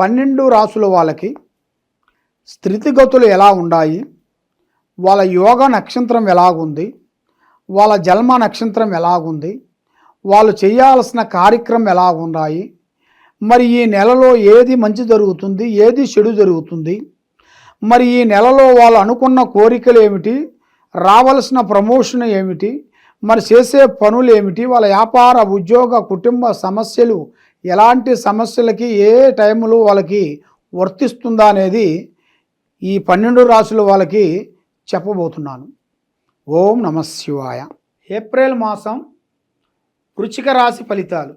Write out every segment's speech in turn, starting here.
పన్నెండు రాసుల వాళ్ళకి స్థితిగతులు ఎలా ఉన్నాయి వాళ్ళ యోగ నక్షత్రం ఎలాగుంది? వాళ్ళ జన్మ నక్షత్రం ఎలాగుంది? వాళ్ళు చేయాల్సిన కార్యక్రమం ఎలా ఉన్నాయి? మరి ఈ నెలలో ఏది మంచి జరుగుతుంది? ఏది చెడు జరుగుతుంది? మరి ఈ నెలలో వాళ్ళు అనుకున్న కోరికలు ఏమిటి? రావలసిన ప్రమోషన్ ఏమిటి? మరి చేసే పనులు ఏమిటి? వాళ్ళ వ్యాపార ఉద్యోగ కుటుంబ సమస్యలు ఎలాంటి సమస్యలకి ఏ టైంలో వాళ్ళకి వర్తిస్తుందా అనేది ఈ పన్నెండు రాసుల వాళ్ళకి చెప్పబోతున్నాను. ఓం నమ శివాయ. ఏప్రిల్ మాసం వృచిక రాశి ఫలితాలు.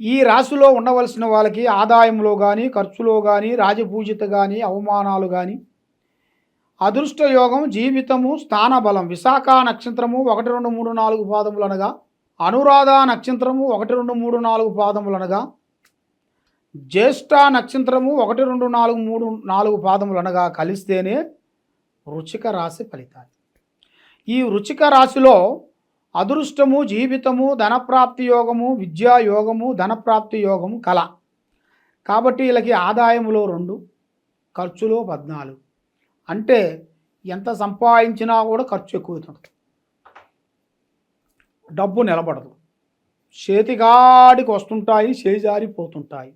ఈ రాశిలో ఉండవలసిన వాళ్ళకి ఆదాయంలో కానీ ఖర్చులో కానీ రాజపూజిత కానీ అవమానాలు కానీ అదృష్ట యోగం జీవితము స్థానబలం విశాఖ నక్షత్రము ఒకటి రెండు మూడు నాలుగు పాదములు అనగా అనురాధ నక్షత్రము ఒకటి రెండు మూడు నాలుగు పాదములు అనగా జ్యేష్ఠ నక్షత్రము ఒకటి రెండు నాలుగు మూడు నాలుగు పాదములు అనగా కలిస్తేనే రుచిక రాశి ఫలితాలు. ఈ రుచిక రాశిలో అదృష్టము జీవితము ధనప్రాప్తి యోగము విద్యా యోగము ధనప్రాప్తి యోగము కళ కాబట్టి వీళ్ళకి ఆదాయములో రెండు ఖర్చులో పద్నాలుగు. అంటే ఎంత సంపాదించినా కూడా ఖర్చు ఎక్కువ అవుతుంది డబ్బు నిలబడదు. చేతిగాడికి వస్తుంటాయి చేజారిపోతుంటాయి.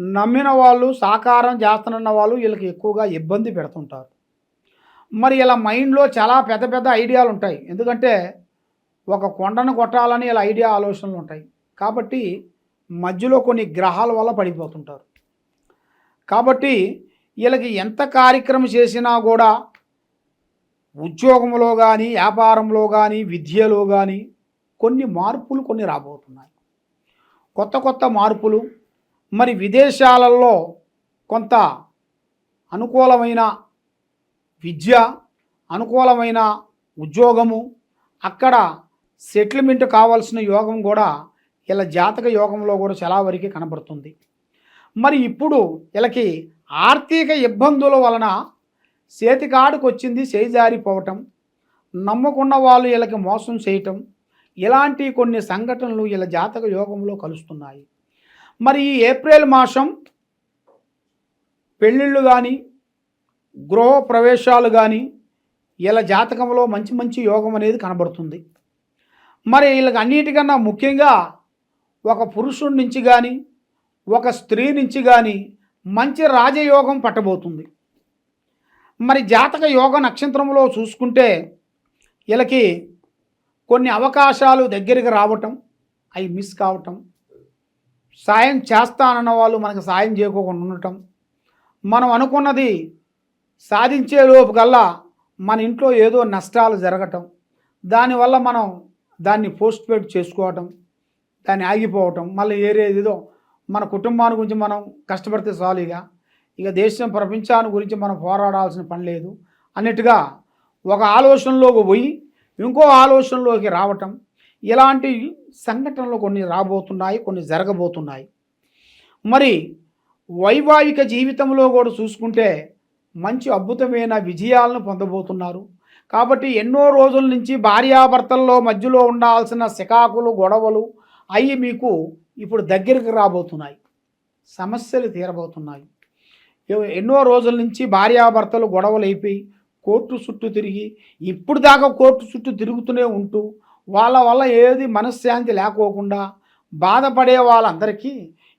నమ్మిన వాళ్ళు సాకారం చేస్తున్న వాళ్ళు వీళ్ళకి ఎక్కువగా ఇబ్బంది పెడుతుంటారు. మరి ఇలా మైండ్లో చాలా పెద్ద పెద్ద ఐడియాలు ఉంటాయి. ఎందుకంటే ఒక కొండను కొట్టాలని ఇలా ఐడియా ఆలోచనలు ఉంటాయి. కాబట్టి మధ్యలో కొన్ని గ్రహాల వల్ల పడిపోతుంటారు. కాబట్టి వీళ్ళకి ఎంత కార్యక్రమం చేసినా కూడా ఉద్యోగంలో కానీ వ్యాపారంలో కానీ విద్యలో కానీ కొన్ని మార్పులు కొన్ని రాబోతున్నాయి. కొత్త కొత్త మార్పులు మరి విదేశాలలో కొంత అనుకూలమైన విద్య అనుకూలమైన ఉద్యోగము అక్కడ సెటిల్మెంట్ కావాల్సిన యోగం కూడా ఇలా జాతక యోగంలో కూడా చాలా వరకు కనబడుతుంది. మరి ఇప్పుడు వీళ్ళకి ఆర్థిక ఇబ్బందుల వలన చేతికాడుకు వచ్చింది చేజారిపోవటం నమ్ముకున్న వాళ్ళు వీళ్ళకి మోసం చేయటం ఇలాంటి కొన్ని సంఘటనలు ఇలా జాతక యోగంలో కలుస్తున్నాయి. మరి ఈ ఏప్రిల్ మాసం పెళ్ళిళ్ళు కానీ గృహ ప్రవేశాలు కానీ ఇలా జాతకంలో మంచి మంచి యోగం అనేది కనబడుతుంది. మరి వీళ్ళకి అన్నిటికన్నా ముఖ్యంగా ఒక పురుషుడి నుంచి కానీ ఒక స్త్రీ నుంచి కానీ మంచి రాజయోగం పట్టబోతుంది. మరి జాతక యోగ నక్షత్రంలో చూసుకుంటే వీళ్ళకి కొన్ని అవకాశాలు దగ్గరికి రావటం అవి మిస్ కావటం సాయం చేస్తానన్న వాళ్ళు మనకు సాయం చేయకోకుండా ఉండటం. మనం అనుకున్నది సాధించే లోపు కల్లా మన ఇంట్లో ఏదో నష్టాలు జరగటం దానివల్ల మనం దాన్ని పోస్ట్ పేడ్ చేసుకోవటం దాన్ని ఆగిపోవటం మళ్ళీ ఏరేదేదో ఏదో మన కుటుంబాన్ని గురించి మనం కష్టపడితే సాలీగా ఇక దేశం ప్రపంచాన్ని గురించి మనం పోరాడాల్సిన పని లేదు. అన్నట్టుగా ఒక ఆలోచనలోకి పోయి ఇంకో ఆలోచనలోకి రావటం ఇలాంటి సంఘటనలు కొన్ని రాబోతున్నాయి కొన్ని జరగబోతున్నాయి. మరి వైవాహిక జీవితంలో కూడా చూసుకుంటే మంచి అద్భుతమైన విజయాలను పొందబోతున్నారు. కాబట్టి ఎన్నో రోజుల నుంచి భార్యాభర్తల్లో మధ్యలో ఉండాల్సిన సికాకులు గొడవలు అవి మీకు ఇప్పుడు దగ్గరికి రాబోతున్నాయి. సమస్యలు తీరబోతున్నాయి. ఎన్నో రోజుల నుంచి భార్యాభర్తలు గొడవలు అయిపోయి కోర్టు చుట్టూ తిరిగి ఇప్పుడు దాకా కోర్టు చుట్టూ తిరుగుతూనే ఉంటూ వాళ్ళ వల్ల ఏది మనశ్శాంతి లేకోకుండా బాధపడే వాళ్ళందరికీ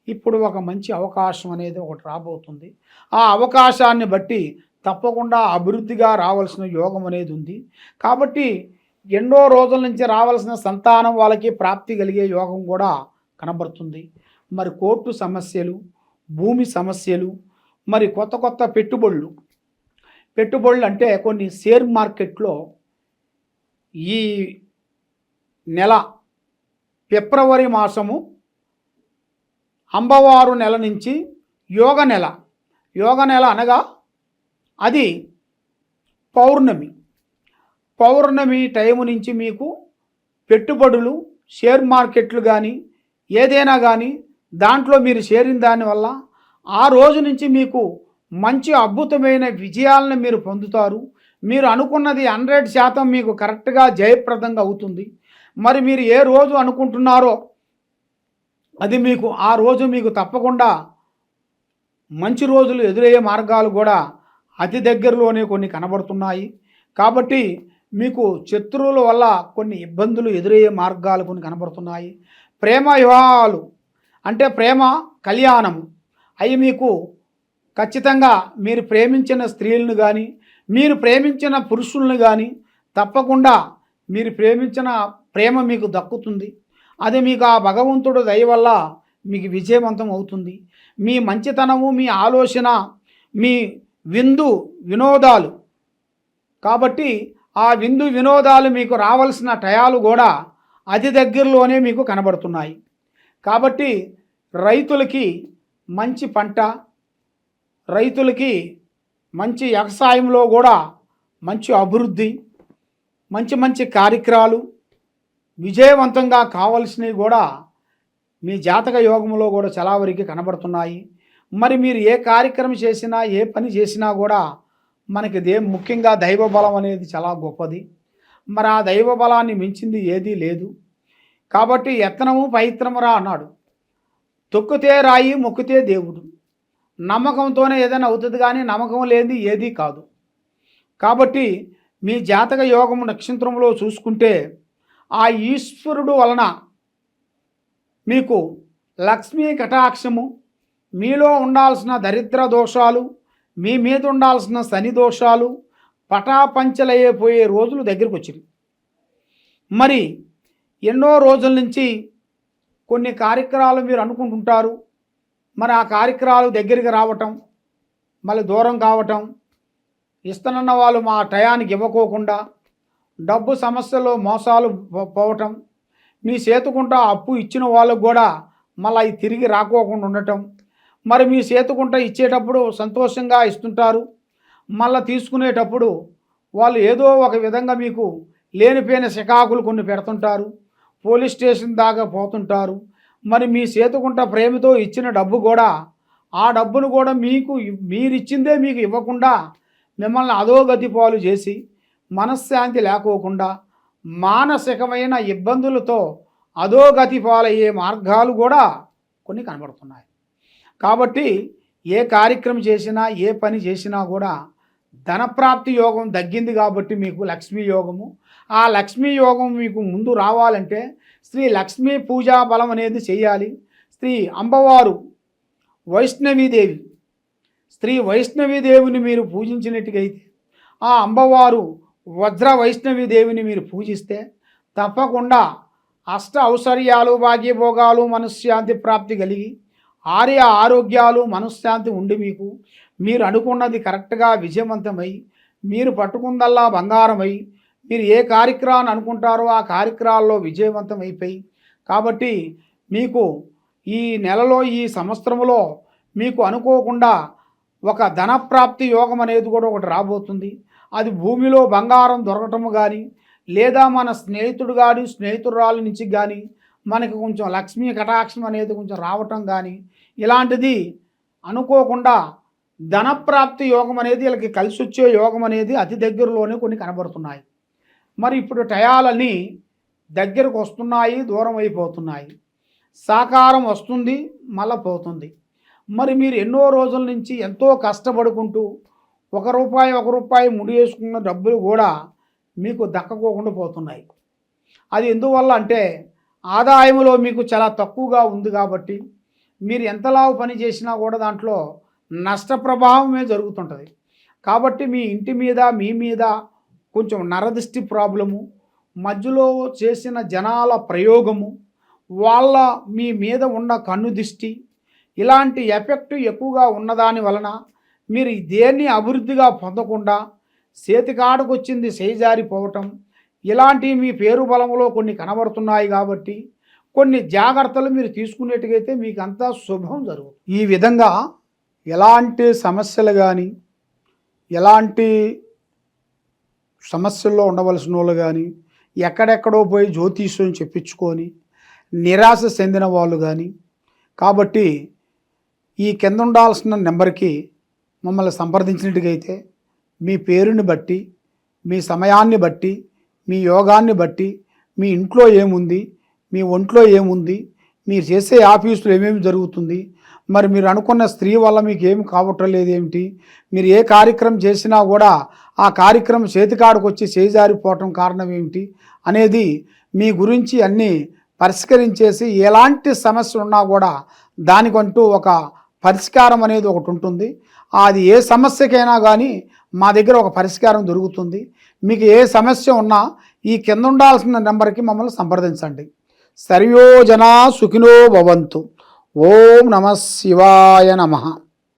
ఇప్పుడు ఒక మంచి అవకాశం అనేది ఒకటి రాబోతుంది. ఆ అవకాశాన్ని బట్టి తప్పకుండా అభివృద్ధిగా రావాల్సిన యోగం అనేది ఉంది. కాబట్టి ఎన్నో రోజుల నుంచి రావాల్సిన సంతానం వాళ్ళకి ప్రాప్తి కలిగే యోగం కూడా కనబడుతుంది. మరి కోర్టు సమస్యలు భూమి సమస్యలు మరి కొత్త కొత్త పెట్టుబడులు. పెట్టుబడులు అంటే కొన్ని షేర్ మార్కెట్లో ఈ నెల ఫిబ్రవరి మాసము అంబవారు నెల నుంచి యోగ నెల. యోగ నెల అనగా అది పౌర్ణమి. పౌర్ణమి టైము నుంచి మీకు పెట్టుబడులు షేర్ మార్కెట్లు కానీ ఏదైనా కానీ దాంట్లో మీరు చేరిన దానివల్ల ఆ రోజు నుంచి మీకు మంచి అద్భుతమైన విజయాలను మీరు పొందుతారు. మీరు అనుకున్నది హండ్రెడ్ శాతం మీకు కరెక్ట్గా జయప్రదంగా అవుతుంది. మరి మీరు ఏ రోజు అనుకుంటున్నారో అది మీకు ఆ రోజు మీకు తప్పకుండా మంచి రోజులు ఎదురయ్యే మార్గాలు కూడా అతి దగ్గరలోనే కొన్ని కనబడుతున్నాయి. కాబట్టి మీకు శత్రువుల వల్ల కొన్ని ఇబ్బందులు ఎదురయ్యే మార్గాలు కొన్ని కనబడుతున్నాయి. ప్రేమ వివాహాలు అంటే ప్రేమ కళ్యాణము. అవి మీకు ఖచ్చితంగా మీరు ప్రేమించిన స్త్రీలను కానీ మీరు ప్రేమించిన పురుషులను కానీ తప్పకుండా మీరు ప్రేమించిన ప్రేమ మీకు దక్కుతుంది. అది మీకు ఆ భగవంతుడు దయ వల్ల మీకు విజయవంతం అవుతుంది. మీ మంచితనము మీ ఆలోచన మీ విందు వినోదాలు. కాబట్టి ఆ విందు వినోదాలు మీకు రావాల్సిన టయాలు కూడా అతి దగ్గరలోనే మీకు కనబడుతున్నాయి. కాబట్టి రైతులకి మంచి పంట రైతులకి మంచి వ్యవసాయంలో కూడా మంచి అభివృద్ధి మంచి మంచి కార్యక్రమాలు విజయవంతంగా కావలసినవి కూడా మీ జాతక యోగంలో కూడా చాలా వరకు కనబడుతున్నాయి. మరి మీరు ఏ కార్యక్రమం చేసినా ఏ పని చేసినా కూడా మనకి దే ముఖ్యంగా దైవ బలం అనేది చాలా గొప్పది. మరి ఆ దైవ బలాన్ని మించింది ఏదీ లేదు. కాబట్టి ఎత్తనము పవిత్రమురా అన్నాడు. తొక్కితే రాయి మొక్కితే దేవుడు. నమ్మకంతోనే ఏదైనా అవుతుంది కానీ నమ్మకం లేనిది ఏదీ కాదు. కాబట్టి మీ జాతక యోగము నక్షత్రంలో చూసుకుంటే ఆ ఈశ్వరుడు వలన మీకు లక్ష్మీ కటాక్షము మీలో ఉండాల్సిన దరిద్ర దోషాలు మీ మీద ఉండాల్సిన శని దోషాలు పటాపంచలయ్యే పోయే రోజులు దగ్గరికి వచ్చినాయి మరి ఎన్నో రోజుల నుంచి కొన్ని కార్యక్రమాలు మీరు అనుకుంటుంటారు. మరి ఆ కార్యక్రమాలు దగ్గరికి రావటం మళ్ళీ దూరం కావటం ఇస్తానన్న వాళ్ళు మా టయానికి ఇవ్వకోకుండా డబ్బు సమస్యలో మోసాలు పో- పోవటం మీ చేతుకుంటా అప్పు ఇచ్చిన వాళ్ళకు కూడా మళ్ళీ అవి తిరిగి రాకోకుండా ఉండటం మరి మీ చేతుకుంటా ఇచ్చేటప్పుడు సంతోషంగా ఇస్తుంటారు. మళ్ళీ తీసుకునేటప్పుడు వాళ్ళు ఏదో ఒక విధంగా మీకు లేనిపోయిన శకాకులు కొన్ని పెడుతుంటారు. పోలీస్ స్టేషన్ దాకా పోతుంటారు. మరి మీ సేతుకుంట ప్రేమతో ఇచ్చిన డబ్బు కూడా ఆ డబ్బును కూడా మీకు మీరిచ్చిందే మీకు ఇవ్వకుండా మిమ్మల్ని అధోగతి పాలు చేసి మనశ్శాంతి లేకోకుండా మానసికమైన ఇబ్బందులతో అధోగతి పాలయ్యే మార్గాలు కూడా కొన్ని కనబడుతున్నాయి. కాబట్టి ఏ కార్యక్రమం చేసినా ఏ పని చేసినా కూడా ధనప్రాప్తి యోగం తగ్గింది కాబట్టి మీకు లక్ష్మీ యోగము. ఆ లక్ష్మీ యోగం మీకు ముందు రావాలంటే శ్రీ లక్ష్మీ పూజా బలం అనేది చేయాలి. శ్రీ అంబవారు వైష్ణవీదేవి స్త్రీ వైష్ణవీదేవిని మీరు పూజించినట్టుగైతే ఆ అంబవారు వజ్ర వైష్ణవీదేవిని మీరు పూజిస్తే తప్పకుండా అష్ట ఔశ్వర్యాలు భాగ్యభోగాలు మనశ్శాంతి ప్రాప్తి కలిగి ఆర్య ఆరోగ్యాలు మనశ్శాంతి ఉండి మీకు మీరు అనుకున్నది కరెక్ట్గా విజయవంతమై మీరు పట్టుకుందల్లా బంగారమై మీరు ఏ కార్యక్రమాన్ని అనుకుంటారో ఆ కార్యక్రమాల్లో విజయవంతం అయిపోయి కాబట్టి మీకు ఈ నెలలో ఈ సంవత్సరంలో మీకు అనుకోకుండా ఒక ధనప్రాప్తి యోగం అనేది కూడా ఒకటి రాబోతుంది. అది భూమిలో బంగారం దొరకటము కానీ లేదా మన స్నేహితుడు కానీ స్నేహితురాల నుంచి కానీ మనకి కొంచెం లక్ష్మీ కటాక్షం అనేది కొంచెం రావటం కానీ ఇలాంటిది అనుకోకుండా ధనప్రాప్తి యోగం అనేది వీళ్ళకి కలిసి వచ్చే యోగం అనేది అతి దగ్గరలోనే కొన్ని కనబడుతున్నాయి. మరి ఇప్పుడు టయాలని దగ్గరకు వస్తున్నాయి దూరం అయిపోతున్నాయి. సాకారం వస్తుంది మళ్ళా పోతుంది. మరి మీరు ఎన్నో రోజుల నుంచి ఎంతో కష్టపడుకుంటూ ఒక రూపాయి ఒక రూపాయి ముడి వేసుకున్న డబ్బులు కూడా మీకు దక్కకోకుండా పోతున్నాయి. అది ఎందువల్ల అంటే ఆదాయంలో మీకు చాలా తక్కువగా ఉంది కాబట్టి మీరు ఎంతలా పని చేసినా కూడా దాంట్లో నష్ట ప్రభావమే జరుగుతుంటుంది. కాబట్టి మీ ఇంటి మీద మీ మీద కొంచెం నరదిష్టి ప్రాబ్లము మధ్యలో చేసిన జనాల ప్రయోగము వాళ్ళ మీ మీద ఉన్న కన్ను దిష్టి ఇలాంటి ఎఫెక్ట్ ఎక్కువగా ఉన్నదాని వలన మీరు దేన్ని అభివృద్ధిగా పొందకుండా చేతికాడకు వచ్చింది చేజారిపోవటం ఇలాంటివి మీ పేరు బలంలో కొన్ని కనబడుతున్నాయి కాబట్టి కొన్ని జాగ్రత్తలు మీరు తీసుకునేట్టుగైతే మీకు అంతా శుభం జరుగుతుంది. ఈ విధంగా ఎలాంటి సమస్యలు కానీ ఎలాంటి సమస్యల్లో ఉండవలసిన వాళ్ళు కానీ ఎక్కడెక్కడో పోయి జ్యోతిష్యం చెప్పించుకొని నిరాశ చెందిన వాళ్ళు కానీ కాబట్టి ఈ కింద ఉండాల్సిన నెంబర్కి మమ్మల్ని సంప్రదించినట్టుగైతే మీ పేరుని బట్టి మీ సమయాన్ని బట్టి మీ యోగాన్ని బట్టి మీ ఇంట్లో ఏముంది మీ ఒంట్లో ఏముంది మీరు చేసే ఆఫీసులో ఏమేమి జరుగుతుంది మరి మీరు అనుకున్న స్త్రీ వల్ల మీకు ఏమి కావట్లేదు ఏమిటి మీరు ఏ కార్యక్రమం చేసినా కూడా ఆ కార్యక్రమం చేతికాడికి వచ్చి చేజారిపోవటం కారణం ఏమిటి అనేది మీ గురించి అన్నీ పరిష్కరించేసి ఎలాంటి సమస్య ఉన్నా కూడా దానికంటూ ఒక పరిష్కారం అనేది ఒకటి ఉంటుంది. అది ఏ సమస్యకైనా కానీ మా దగ్గర ఒక పరిష్కారం దొరుకుతుంది. మీకు ఏ సమస్య ఉన్నా ఈ కింద ఉండాల్సిన నెంబర్కి మమ్మల్ని సంప్రదించండి. సర్వో సుఖినో భవంతు. ఓం నమ శివాయ నమః.